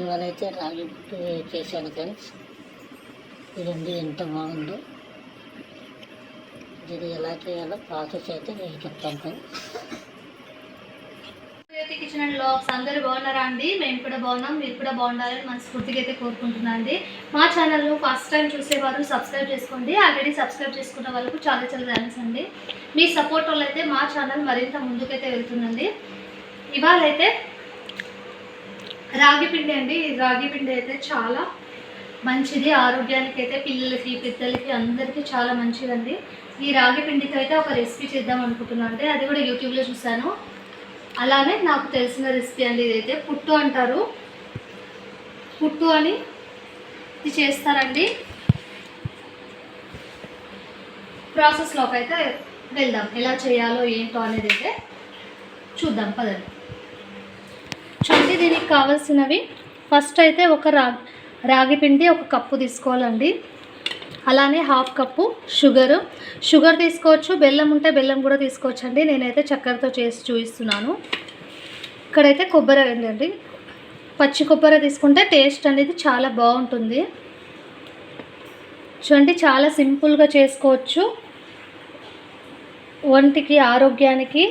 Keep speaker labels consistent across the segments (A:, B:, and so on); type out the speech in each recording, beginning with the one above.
A: ఇవాళ అయితే రాగి పుట్టు చేశాను ఫ్రెండ్స్. ఇదండి ఎంత బాగుందో. ఇది ఎలా చేయాలో ప్రాసెస్ అయితే నేను చెప్తాను ఫ్రెండ్స్.
B: కిచెన్ అండ్ లాగ్స్ అందరూ బాగున్నారా అండి? మేము కూడా బాగున్నాం మీరు కూడా బాగుండాలని మనస్ఫూర్తిగా అయితే కోరుకుంటున్నాను అండి. మా ఛానల్ను ఫస్ట్ టైం చూసేవారు సబ్స్క్రైబ్ చేసుకోండి. ఆల్రెడీ సబ్స్క్రైబ్ చేసుకున్న వాళ్ళకు చాలా చాలా థ్యాంక్స్ అండి. మీ సపోర్ట్ వల్ల అయితే మా ఛానల్ మరింత ముందుకైతే వెళ్తుందండి. ఇవాళ అయితే రాగి పిండి అండి. రాగి పిండి అయితే చాలా మంచిది. ఆరోగ్యానికి అయితే పిల్లలకి పెద్దలకి అందరికీ చాలా మంచిదండి. ఈ రాగి పిండితో అయితే ఒక రెసిపీ చేద్దాం అనుకుంటున్నాను అంటే అది కూడా యూట్యూబ్లో చూశాను. అలానే నాకు తెలిసిన రెసిపీ అండి ఇదైతే. పుట్టు అంటారు. పుట్టు అని ఇది చేస్తారండి. ప్రాసెస్లోకి అయితే వెళ్దాం. ఎలా చేయాలో ఏంటో అనేది అయితే చూద్దాం. పదండి. చూడండి దీనికి కావాల్సినవి ఫస్ట్ అయితే ఒక రాగి రాగి పిండి ఒక కప్పు తీసుకోవాలండి. అలానే హాఫ్ కప్పు షుగరు. షుగర్ తీసుకోవచ్చు బెల్లం ఉంటే బెల్లం కూడా తీసుకోవచ్చు అండి నేనైతే చక్కెరతో చేసి చూపిస్తున్నాను. ఇక్కడైతే కొబ్బరి అండి. పచ్చి కొబ్బరి తీసుకుంటే టేస్ట్ అనేది చాలా బాగుంటుంది. చూడండి చాలా సింపుల్గా చేసుకోవచ్చు. ఒంటికి ఆరోగ్యానికి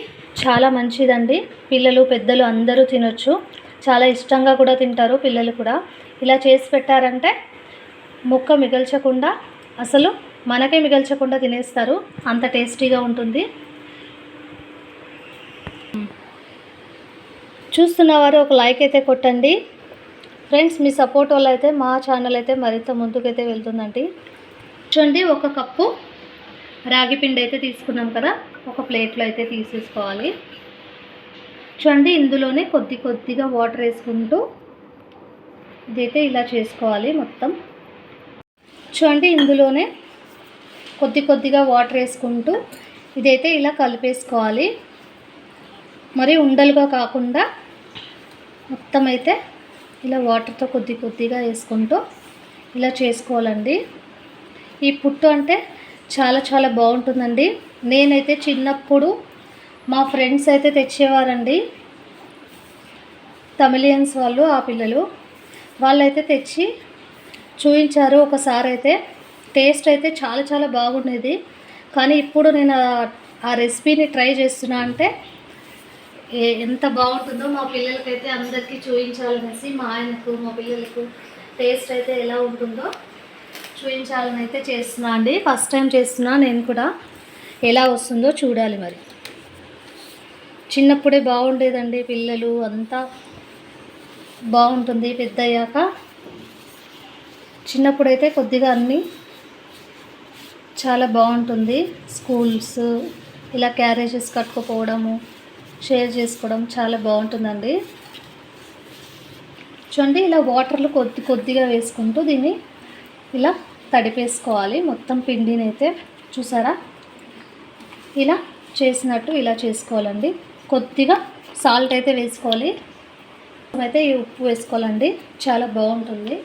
B: చాలా మంచిదండి. పిల్లలు పెద్దలు అందరూ తినొచ్చు. చాలా ఇష్టంగా కూడా తింటారు పిల్లలు కూడా. ఇలా చేసి పెట్టారంటే ముక్క మిగల్చకుండా అసలు మనకే మిగల్చకుండా తినేస్తారు. అంత టేస్టీగా ఉంటుంది. చూస్తున్నవారు ఒక లైక్ అయితే కొట్టండి. ఫ్రెండ్స్ మీ సపోర్ట్ వల్ల అయితే మా ఛానల్ అయితే మరింత ముందుకైతే వెళ్తుందండి. చూడండి ఒక కప్పు రాగి పిండి అయితే తీసుకున్నాం కదా. ఒక ప్లేట్లో అయితే తీసేసుకోవాలి. చూడండి ఇందులోనే కొద్ది కొద్దిగా వాటర్ వేసుకుంటూ ఇదైతే ఇలా చేసుకోవాలి మొత్తం. చూడండి ఇందులోనే కొద్ది కొద్దిగా వాటర్ వేసుకుంటూ ఇదైతే ఇలా కలిపేసుకోవాలి. మరి ఉండలుగా కాకుండా మొత్తం అయితే ఇలా వాటర్తో కొద్ది కొద్దిగా వేసుకుంటూ ఇలా చేసుకోవాలండి. ఈ పుట్టు అంటే చాలా చాలా బాగుంటుందండి. నేనైతే చిన్నప్పుడు మా ఫ్రెండ్స్ అయితే తెచ్చేవారండి. తమిళియన్స్ వాళ్ళు ఆ పిల్లలు. వాళ్ళైతే తెచ్చి చూపించారు ఒకసారి అయితే. టేస్ట్ అయితే చాలా చాలా బాగుండేది. కానీ ఇప్పుడు నేను ఆ- రెసిపీని ట్రై చేస్తున్నా అంటే ఏ- ఎంత బాగుంటుందో మా పిల్లలకైతే అందరికీ చూపించాలనేసి మా ఆయనకు మా పిల్లలకు టేస్ట్ అయితే ఎలా ఉంటుందో చూపించాలని అయితే చేస్తున్నా అండి. ఫస్ట్ టైం చేస్తున్నా నేను కూడా. ఎలా వస్తుందో చూడాలి మరి. చిన్నప్పుడే బాగుండేదండి పిల్లలు అంతా బాగుంటుంది పెద్ద అయ్యాక చిన్నప్పుడైతే కొద్దిగా అన్నీ చాలా బాగుంటుంది. స్కూల్స్ ఇలా క్యారేజెస్ కట్టుకుపోవడము షేర్ చేసుకోవడం చాలా బాగుంటుందండి. చూడండి ఇలా వాటర్లు కొద్ది కొద్దిగా వేసుకుంటూ దీన్ని ఇలా తడిపేసుకోవాలి. మొత్తం పిండినైతే చూసారా? ఇలా చేసినట్టు ఇలా చేసుకోవాలండి. కొద్దిగా సాల్ట్ అయితే వేసుకోవాలి. అయితే ఈ ఉప్పు వేసుకోవాలండి. చాలా బాగుంటుంది.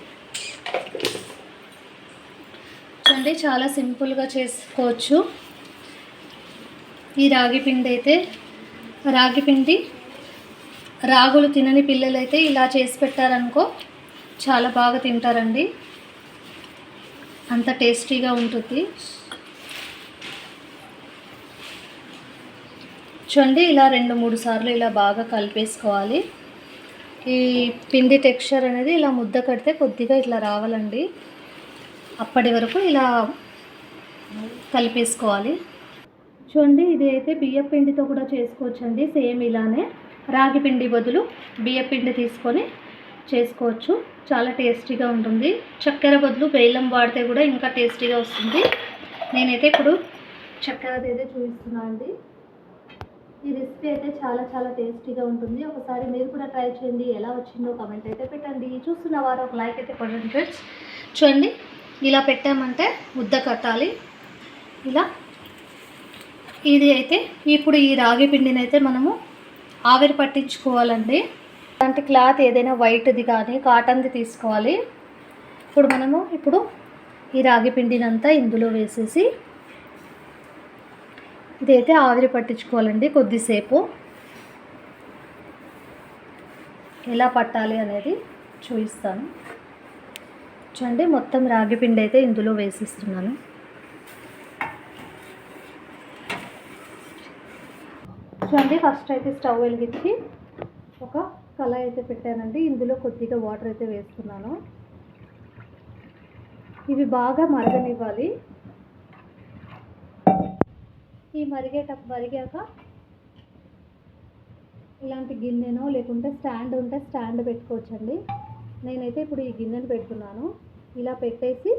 B: చూడండి చాలా సింపుల్గా చేసుకోవచ్చు. ఈ రాగి పిండి అయితే రాగి పిండి రాగులు తినని పిల్లలైతే ఇలా చేసి పెట్టారనుకో చాలా బాగా తింటారండి. అంత టేస్టీగా ఉంటుంది. చూడండి ఇలా రెండు మూడు సార్లు ఇలా బాగా కలిపేసుకోవాలి. ఈ పిండి టెక్స్చర్ అనేది ఇలా ముద్ద కడితే కొద్దిగా ఇట్లా రావాలండి. అప్పటి వరకు ఇలా కలిపేసుకోవాలి. చూడండి ఇది అయితే బియ్య పిండితో కూడా చేసుకోవచ్చండి సేమ్ ఇలానే. రాగి పిండి బదులు బియ్య పిండి తీసుకొని చేసుకోవచ్చు. చాలా టేస్టీగా ఉంటుంది. చక్కెర బదులు బెల్లం వాడితే కూడా ఇంకా టేస్టీగా వస్తుంది. నేనైతే ఇప్పుడు చక్కెరది అయితే చూపిస్తున్నాను అండి ఈ రెసిపీ అయితే చాలా చాలా టేస్టీగా ఉంటుంది. ఒకసారి మీరు కూడా ట్రై చేయండి. ఎలా వచ్చిందో కమెంట్ అయితే పెట్టండి. చూస్తున్న వారు ఒక లైక్ అయితే కొట్టండి ఫ్రెండ్స్ చూడండి ఇలా పెట్టామంటే ఉద్ద కట్టాలి. ఇలా. ఇది అయితే ఇప్పుడు ఈ రాగి పిండిని అయితే మనము ఆవిరి పట్టించుకోవాలండి. అలాంటి క్లాత్ ఏదైనా వైట్ది కానీ కాటన్ది తీసుకోవాలి. ఇప్పుడు మనము ఇప్పుడు ఈ రాగి పిండినంతా ఇందులో వేసేసి ఇదైతే ఆవిరి పట్టించుకోవాలండి కొద్దిసేపు. ఎలా పట్టాలి అనేది చూపిస్తాను. చూడండి మొత్తం రాగి పిండి అయితే ఇందులో వేసిస్తున్నాను. చూడండి ఫస్ట్ అయితే స్టవ్ వెలిగించి ఒక కళాయి అయితే పెట్టానండి. ఇందులో కొద్దిగా వాటర్ అయితే వేస్తున్నాను. ఇవి బాగా మరగనివ్వాలి. ఈ మరిగేట మరిగాక ఇలాంటి గిన్నెనో లేకుంటే స్టాండ్ ఉంటే స్టాండ్ పెట్టుకోవచ్చండి. నేనైతే ఇప్పుడు ఈ గిన్నెను పెడుతున్నాను. ఇలా పెట్టేసి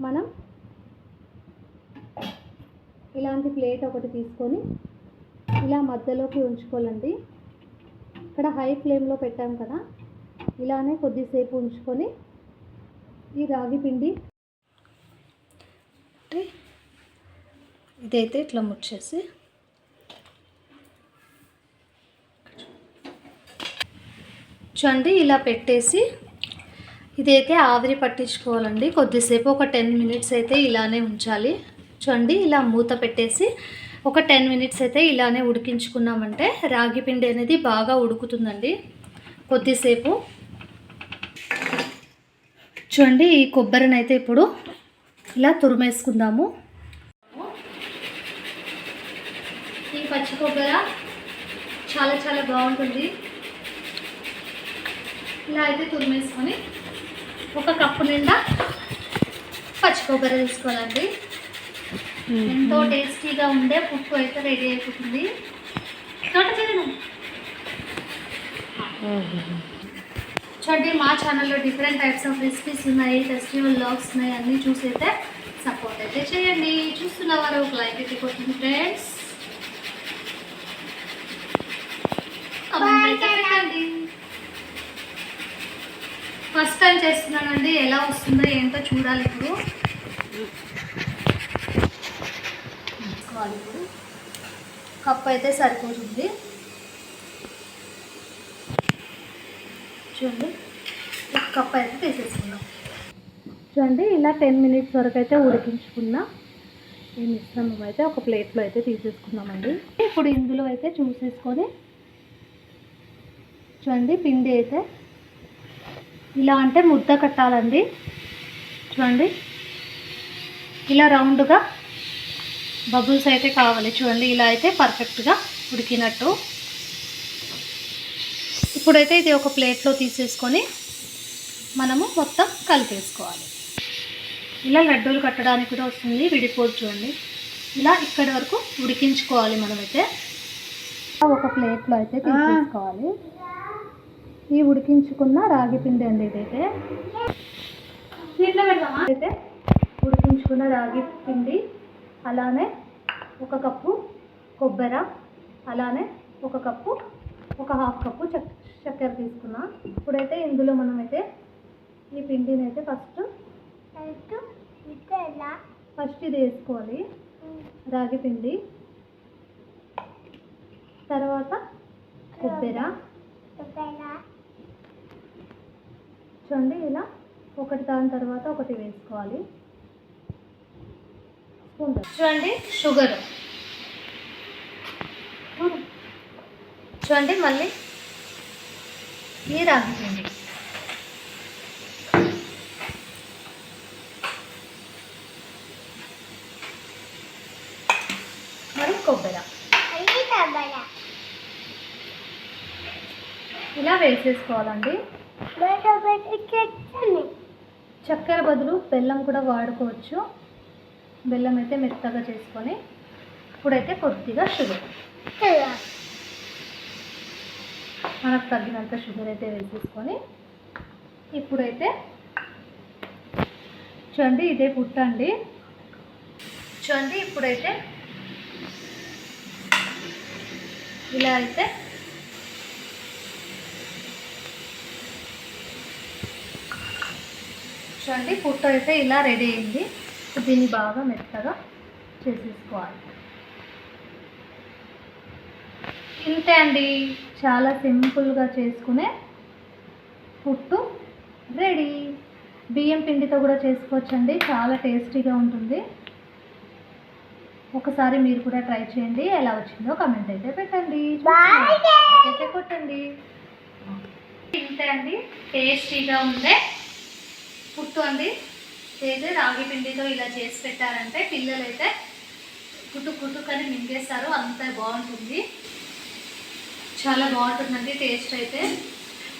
B: మనం ఇలాంటి ప్లేట్ ఒకటి తీసుకొని ఇలా మధ్యలోకి ఉంచుకోవాలండి. ఇక్కడ హై ఫ్లేమ్లో పెట్టాం కదా. ఇలానే కొద్దిసేపు ఉంచుకొని ఈ రాగి పిండి అంటే ఇదైతే ఇట్లా ముచ్చేసి చూడండి ఇలా పెట్టేసి ఇదైతే ఆవిరి పట్టించుకోవాలండి. కొద్దిసేపు ఒక టెన్ మినిట్స్ అయితే ఇలానే ఉంచాలి. చూడండి ఇలా మూత పెట్టేసి ఒక టెన్ మినిట్స్ అయితే ఇలానే ఉడికించుకున్నామంటే రాగి పిండి అనేది బాగా ఉడుకుతుందండి. కొద్దిసేపు చూడండి ఈ కొబ్బరిని అయితే ఇప్పుడు ఇలా తురిమేసుకుందాము ఈ పచ్చి కొబ్బరి చాలా చాలా బాగుంటుంది. ఇలా అయితే తురిమేసుకొని ఒక కప్పు నిండా పచ్చి కొబ్బరి తీసుకోవాలండి ఎంతో టేస్టీగా ఉండే పుట్టు అయితే రెడీ అయిపోతుంది. చూడండి మా ఛానల్లో డిఫరెంట్ టైప్స్ ఆఫ్ రెసిపీస్ ఉన్నాయి ఫెస్టివల్ లాగ్స్ ఉన్నాయి అన్నీ చూసి అయితే సపోర్ట్ అయితే చేయండి. చూస్తున్న వారు ఒక లైక్ అయితే కొట్టండి ఫ్రెండ్స్. పెట్టండి ఫస్ట్ టైం చేస్తున్నానండి. ఎలా వస్తుందో ఏంటో చూడాలి ఇప్పుడు. ఇప్పుడు కప్ అయితే సరిపోతుంది. చూడండి. ఒక కప్ అయితే తీసేసుకుందాం. చూడండి ఇలా టెన్ మినిట్స్ వరకు అయితే ఉడికించుకున్నా ఈ మిశ్రమం అయితే ఒక ప్లేట్లో అయితే తీసేసుకున్నామండి ఇప్పుడు ఇందులో అయితే చూసేసుకొని చూడండి పిండి అయితే ఇలా అంటే ముద్ద కట్టాలండి. చూడండి ఇలా రౌండ్గా బబుల్స్ అయితే కావాలి. చూడండి ఇలా అయితే పర్ఫెక్ట్గా ఉడికినట్టు. ఇప్పుడైతే ఇది ఒక ప్లేట్లో తీసేసుకొని మనము మొత్తం కలిపేసుకోవాలి. ఇలా లడ్డూలు కట్టడానికి కూడా వస్తుంది. విడిపోదు చూడండి. ఇలా ఇక్కడి వరకు ఉడికించుకోవాలి మనమైతే. ఒక ప్లేట్లో అయితే తీసేసుకోవాలి. ఈ ఉడికించుకున్న రాగి పిండి అండి ఇదైతే. అయితే ఉడికించుకున్న రాగి పిండి అలానే ఒక కప్పు కొబ్బరి అలానే ఒక కప్పు ఒక హాఫ్ కప్పు చక్ చక్కెర తీసుకున్నా. ఇప్పుడైతే ఇందులో మనమైతే ఈ పిండిని అయితే ఫస్ట్ ఫస్ట్ ఇది వేసుకోవాలి రాగి పిండి. తర్వాత కొబ్బరి. చూడండి ఇలా ఒకటి దాని తర్వాత ఒకటి వేసుకోవాలి. స్పూన్ చూడండి షుగర్. చూడండి మళ్ళీ ఈ రాగి పిండి మరి కొబ్బరి. ఇలా వేసేసుకోవాలండి. చక్కెర బదులు బెల్లం కూడా వాడుకోవచ్చు. బెల్లం అయితే మెత్తగా చేసుకొని ఇప్పుడైతే కొద్దిగా షుగర్ మనకు తగ్గినంత షుగర్ అయితే వేసేసుకొని ఇప్పుడైతే చూడండి ఇదే పుట్టండి చూడండి ఇప్పుడైతే ఇలా అయితే చూడండి పుట్ట అయితే ఇలా రెడీ అయింది. దీన్ని బాగా మెత్తగా చేసేసుకోవాలి. ఇంతే అండి. చాలా సింపుల్గా చేసుకునే పుట్టు రెడీ. బియ్యం పిండితో కూడా చేసుకోవచ్చండి. చాలా టేస్టీగా ఉంటుంది. ఒకసారి మీరు కూడా ట్రై చేయండి. ఎలా వచ్చిందో కమెంట్ అయితే పెట్టండి. అయితే కొట్టండి. ఇంతే అండి. టేస్టీగా ఉండే పుట్టు అండి అయితే రాగి పిండితో ఇలా చేసి పెట్టారంటే పిల్లలైతే కుటు కుటుకని మింగేస్తారు. అంత బాగుంటుంది. చాలా బాగుంటుందండి టేస్ట్ అయితే.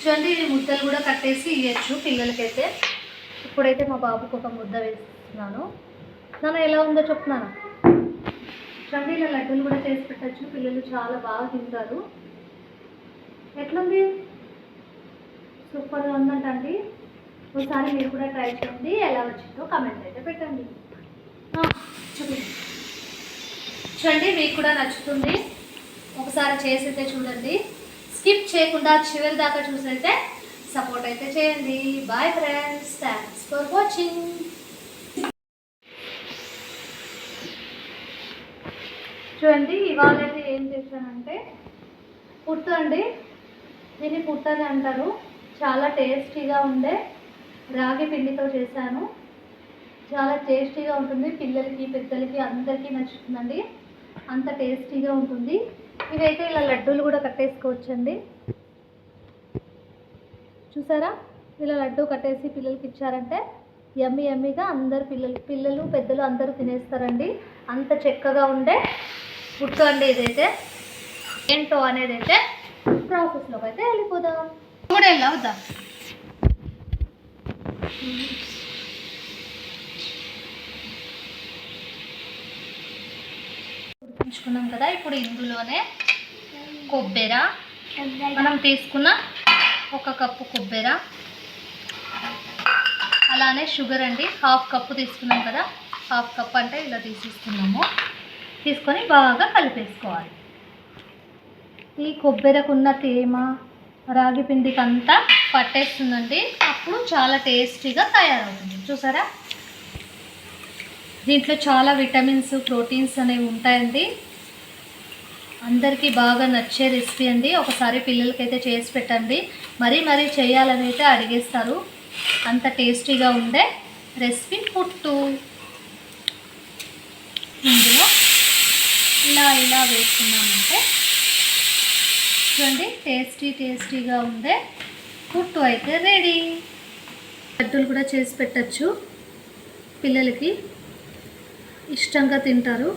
B: చూడండి ఇది ముద్దలు కూడా కట్టేసి ఇవ్వచ్చు పిల్లలకైతే. ఇప్పుడైతే మా బాబుకి ఒక ముద్ద వేస్తున్నాను. నాన్న ఎలా ఉందో చెప్తున్నాను చూడండి ఇలా లడ్డూలు కూడా చేసి పెట్టచ్చు. పిల్లలు చాలా బాగా తింటారు. ఎట్లుంది? సూపర్గా ఉందంటండి. ఒకసారి మీరు కూడా ట్రై చేయండి. ఎలా వచ్చిందో కమెంట్ అయితే పెట్టండి. చూపించండి చూడండి మీకు కూడా నచ్చుతుంది. ఒకసారి చేసి అయితే చూడండి. స్కిప్ చేయకుండా చివరి దాకా చూసైతే సపోర్ట్ అయితే చేయండి. Bye friends thanks for watching చూడండి ఇవాళ అయితే ఏం చేశానంటే పుట్టు అండి. దీన్ని పుట్టు అని అంటారు. చాలా టేస్టీగా ఉండే రాగి పిండితో చేశాను. చాలా టేస్టీగా ఉంటుంది. పిల్లలకి పెద్దలకి అందరికీ నచ్చుతుందండి. అంత టేస్టీగా ఉంటుంది. ఇవైతే ఇలా లడ్డూలు కూడా కట్టేసుకోవచ్చండి. చూసారా? ఇలా లడ్డూ కట్టేసి పిల్లలకి ఇచ్చారంటే యమ్మి యమ్మిగా అందరు పిల్లలు పిల్లలు పెద్దలు అందరూ తినేస్తారండి. అంత చక్కగా ఉండే పుట్టు అండి ఇదైతే. ఏంటో అనేది అయితే ప్రాసెస్లోకి అయితే వెళ్ళిపోదాం. కూడా అవుదాం ఉడికించుకున్నాం కదా ఇప్పుడు ఇందులోనే కొబ్బెర. మనం తీసుకున్న ఒక కప్పు కొబ్బెర. అలానే షుగర్ అండి హాఫ్ కప్పు తీసుకున్నాం కదా హాఫ్ కప్ అంటే ఇలా తీసేసుకున్నాము. తీసుకొని బాగా కలిపేసుకోవాలి. ఈ కొబ్బెరకున్న తేమ రాగి పిండికి అంతా పట్టేస్తుందండి. అప్పుడు చాలా టేస్టీగా తయారవుతుంది. చూసారా? దీంట్లో చాలా విటమిన్స్ ప్రోటీన్స్ అనేవి ఉంటాయండి. అందరికీ బాగా నచ్చే రెసిపీ అండి. ఒకసారి పిల్లలకైతే చేసి పెట్టండి. మరీ మరీ చేయాలని అయితే అడిగేస్తారు. అంత టేస్టీగా ఉండే రెసిపీ పుట్టు. ఇందులో ఇలా ఇలా వేసుకున్నామంటే చూడండి టేస్టీ టేస్టీగా ఉండే పుట్టు అయితే రెడీ లడ్డూలు కూడా చేసి పెట్టచ్చు. పిల్లలకి ఇష్టంగా తింటారు.